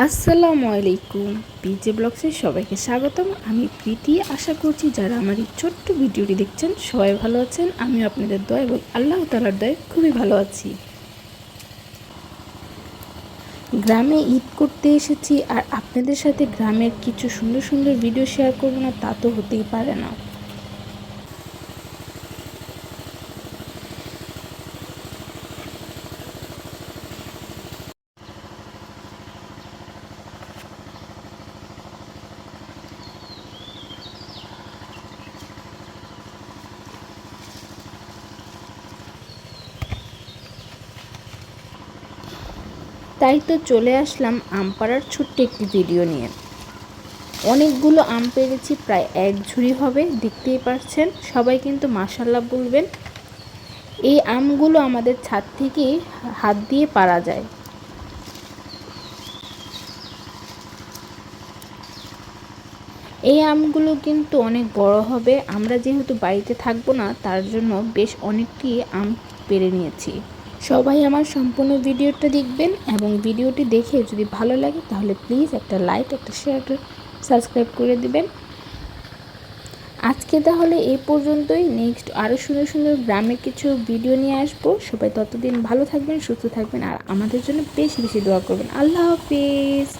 আসসালামু আলাইকুম। পিজে ব্লগসে সবাইকে স্বাগতম। আমি প্রীতি। আশা করছি যারা আমার এই ছোট্ট ভিডিওটি দেখছেন, সবাই ভালো আছেন। আমি আপনাদের দয় এবং আল্লাহ তালার দয় খুবই ভালো আছি। গ্রামে ঈদ করতে এসেছি আর আপনাদের সাথে গ্রামের কিছু সুন্দর সুন্দর ভিডিও শেয়ার করব না, তা তো হতেই পারে না। তাই তো চলে আসলাম আম পাড়ার ছোট্ট একটি ভিডিও নিয়ে। অনেকগুলো আম পেরেছি, প্রায় এক ঝুড়ি হবে, দেখতেই পারছেন? সবাই কিন্তু মাসাল্লাহ বলবেন। এই আমগুলো আমাদের ছাদ থেকে হাত দিয়ে পারা যায়। এই আমগুলো কিন্তু অনেক বড় হবে। আমরা যেহেতু বাড়িতে থাকব না, তার জন্য বেশ অনেকটি আম পেরে নিয়েছি। সবাই আমার সম্পূর্ণ ভিডিওটা দেখবেন এবং ভিডিওটি দেখে যদি ভালো লাগে তাহলে প্লিজ একটা লাইক, একটা শেয়ার সাবস্ক্রাইব করে দিবেন। আজকে তাহলে এ পর্যন্তই। নেক্সট আরও সুন্দর সুন্দর গ্রামের কিছু ভিডিও নিয়ে আসব। সবাই ততদিন ভালো থাকবেন, সুস্থ থাকবেন আর আমাদের জন্য বেশি বেশি দোয়া করবেন। আল্লাহ হাফিজ।